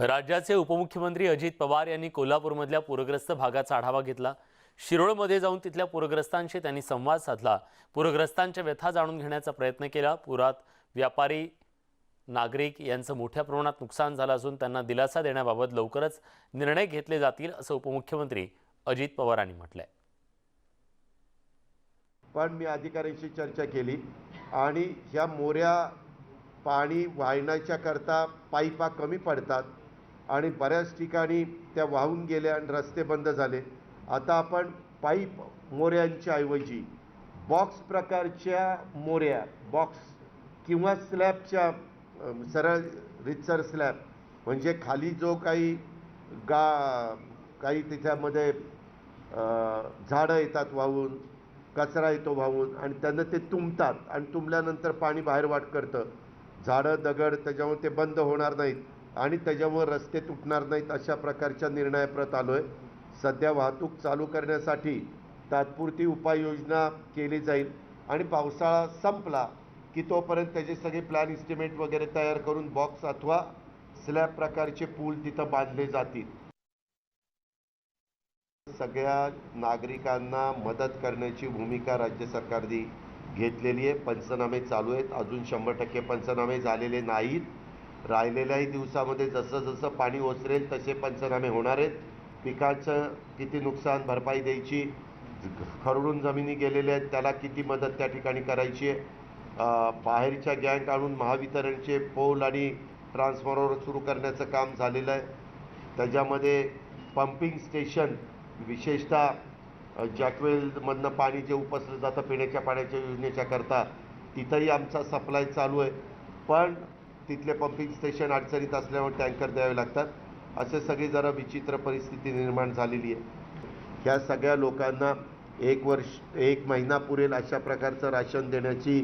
राज्याचे उपमुख्यमंत्री अजित पवार यांनी कोल्हापूरमधल्या पूरग्रस्त भागाचा आढावा घेतला. शिरोळमध्ये जाऊन तिथल्या पूरग्रस्तांशी त्यांनी संवाद साधला. पूरग्रस्तांच्या व्यथा जाणून घेण्याचा प्रयत्न केला. पुरात व्यापारी नागरिक यांचं मोठ्या प्रमाणात नुकसान झालं असून त्यांना दिलासा देण्याबाबत लवकरच निर्णय घेतले जातील असं उपमुख्यमंत्री अजित पवारांनी म्हटलंय. पण मी अधिकाऱ्यांशी चर्चा केली आणि ह्या मोऱ्या पाणी वाहण्याच्या करता पाईपा कमी पडतात. आणि बऱ्याच ठिकाणी त्या वाहून गेल्या आणि रस्ते बंद झाले. आता आपण पाईप मोऱ्यांच्या ऐवजी बॉक्स प्रकारच्या मोऱ्या बॉक्स किंवा स्लॅबच्या सरळ रितसर स्लॅब म्हणजे खाली जो काही गा काही त्याच्यामध्ये झाडं येतात वाहून कचरा येतो वाहून आणि त्यांना ते तुंबतात आणि तुंबल्यानंतर पाणी बाहेर वाट करतं. झाडं दगड त्याच्यामुळे ते बंद होणार नाहीत. आणि त्याच्यामुळं रस्ते तुटणार नाहीत अशा प्रकारच्या निर्णयाप्रत आलो आहे सध्या वाहतूक चालू करण्यासाठी तात्पुरती उपाययोजना केली जाईल आणि पावसाळा संपला की तोपर्यंत त्याचे सगळे प्लॅन इस्टिमेट वगैरे तयार करून बॉक्स अथवा स्लॅब प्रकारचे पूल तिथं बांधले जातील. सगळ्या नागरिकांना मदत करण्याची भूमिका राज्य सरकारने घेतलेली आहे. पंचनामे चालू आहेत. अजून शंभर टक्के पंचनामे झालेले नाहीत. राहिलेल्याही दिवसामध्ये जसं जसं पाणी ओसरेल तसे पंचनामे होणार आहेत. पिकाचं किती नुकसान भरपाई द्यायची खरडून जमिनी गेलेल्या आहेत त्याला किती मदत त्या ठिकाणी करायची आहे. बाहेरच्या गँग आणून महावितरणचे पोल आणि ट्रान्सफॉर्मर सुरू करण्याचं काम झालेलं आहे. त्याच्यामध्ये पंपिंग स्टेशन विशेषतः जॅकवेलमधनं पाणी जे उपसलं जातं पिण्याच्या पाण्याच्या योजनेच्या करता तिथंही आमचा सप्लाय चालू आहे. पण तिथले पंपिंग स्टेशन अडचणीत असल्यामुळे टँकर द्यावे लागतात. असे सगळी जरा विचित्र परिस्थिती निर्माण झालेली आहे. ह्या सगळ्या लोकांना एक वर्ष एक महिना पुरेल अशा प्रकारचं राशन देण्याची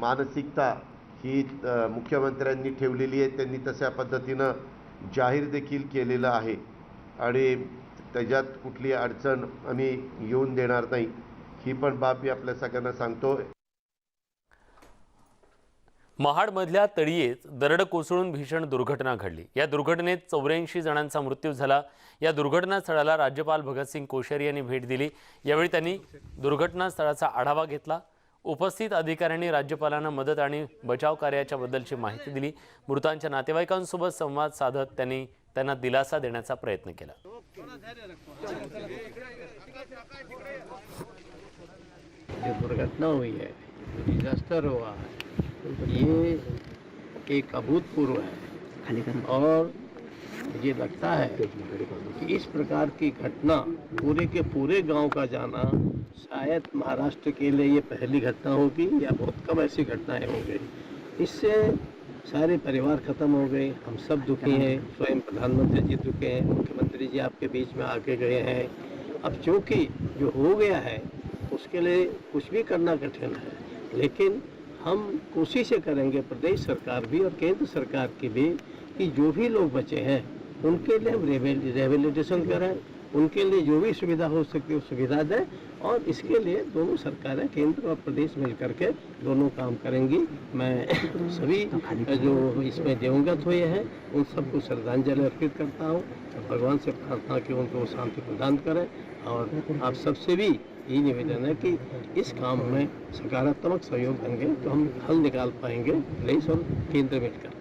मानसिकता ही मुख्यमंत्र्यांनी ठेवलेली आहे. त्यांनी तशा पद्धतीनं जाहीर देखील केलेलं आहे. आणि त्याच्यात कुठली अडचण आम्ही येऊन देणार नाही. ही पण बाब मी आपल्या सगळ्यांना सांगतो. महाडमधल्या तळीयेत दरड कोसळून भीषण दुर्घटना घडली. या दुर्घटनेत चौऱ्याऐंशी जणांचा मृत्यू झाला. या दुर्घटनास्थळाला राज्यपाल भगतसिंग कोश्यारी यांनी भेट दिली. यावेळी त्यांनी दुर्घटनास्थळाचा आढावा घेतला. उपस्थित अधिकाऱ्यांनी राज्यपालांना मदत आणि बचाव कार्याच्या बद्दलची माहिती दिली. मृतांच्या नातेवाईकांसोबत संवाद साधत त्यांनी त्यांना दिलासा देण्याचा प्रयत्न केला. दुर्घटना हुई है डिजास्टर हुआ है. ये एक अभूतपूर्व है। और मुझे लगता है कि इस प्रकार की घटना पूरे के पूरे गाँव का जाना शायद महाराष्ट्र के लिए ये पहली घटना होगी या बहुत कम ऐसी घटनाएँ हो गई। इससे सारे परिवार खत्म हो गए हम सब दुखी हैं स्वयं प्रधानमंत्री जी दुखे हैं मुख्यमंत्री जी आपके बीच में आके गए हैं। अब चूँकि जो हो गया है उसके लिए कुछ भी करना कठिन है लेकिन हम कोशिशें करेंगे प्रदेश सरकार भी और केंद्र सरकार की भी कि जो भी लोग बचे हैं, उनके लिए हम रिहेबिलिटेशन करें, उनके लिए जो भी सुविधा हो सकती है सुविधा दें और इसके लिए दोनों सरकारें, केंद्र और प्रदेश मिल करके दोनों काम करेंगी। मैं सभी जो इसमें दिवंगत हुए हैं, उन सबको श्रद्धांजलि अर्पित करता हूँ। भगवान से प्रार्थना कि उनको शांति प्रदान करें। और आप सबसे भी यही निवेदन है कि इस काम में सकारात्मक सहयोग देंगे तो हम हल निकाल पाएंगे प्रदेश और केंद्र मिलकर।